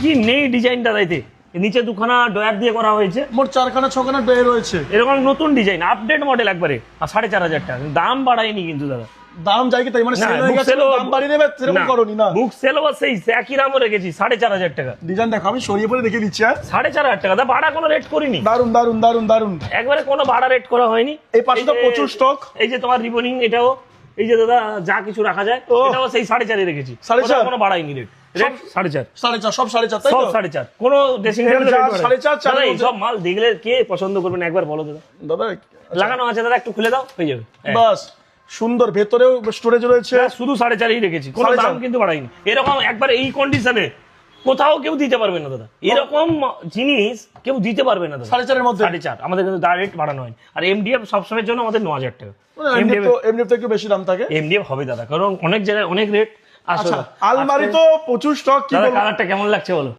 কি নেই ডিজাইন দাদাইতে নিচে দুখানা ডয়ার দিয়ে করা হয়েছে। মোট চারখানা ছখানা ডয়ে রয়েছে। এরকম নতুন ডিজাইন আপডেট মডেল একবারে। আর সাড়ে চার হাজার টাকা। দাম বাড়ায়নি কিন্তু দাদা। দাম যাই কি তাই মানে সেল হয়ে গেছে দাম বাড়িয়ে নেবে সেরকম করনি না। বুক সেলও সেই একই দামও রেখেছি সাড়ে চার হাজার টাকা। ডিজাইন দেখো আমি সরিয়ে পরে দেখে দিচ্ছি হ্যাঁ। সাড়ে চার হাজার টাকা। দা ভাড়া কোনো রেট করিনি। দারুণ দারুণ দারুণ দারুণ একবারে কোনো ভাড়া রেট করা হয়নি। এই পাশে তো প্রচুর stock। এই যে তোমার রিবনিং এটাও এই যে দাদা যা কিছু রাখা যায়। এটাও সেই সাড়ে চারে রেখেছি। কোনো বাড়াইনি রেট রেট? সাড়ে চার। সাড়ে চার সব সাড়ে চার সব সাড়ে চার। কোনো ড্রেসিং টেবিল সাড়ে চার, চারের সব মাল দেখলে কে পছন্দ করবে একবার বলো দাদা। দাদা লাগানো আছে দাদা একটু খুলে দাও হয়ে যাবে। বাস সুন্দর ভেতরেও স্টোরেজ রয়েছে। শুধু সাড়ে চারই রেখেছি। কোনো দাম কিন্তু বাড়াইনি। এরকম একবার এই কন্ডিশনে কোথাও কেউ দিতে পারবে না দাদা। এরকম জিনিস কেউ দিতে পারবে না দাদা। সাড়ে চারের মধ্যে? সাড়ে চার। আমাদের কিন্তু ডাইরেক্ট বাড়ানো হয় আর এমডিএফ সবসময়ের জন্য আমাদের ন হাজার টাকা। তো একটু বেশি দাম থাকে। এমডিএফ হবে দাদা। কারণ অনেক জায়গায় অনেক রেট আচ্ছা আলমারি তো প্রচুর স্টক কি কালারটা কেমন লাগছে বলো?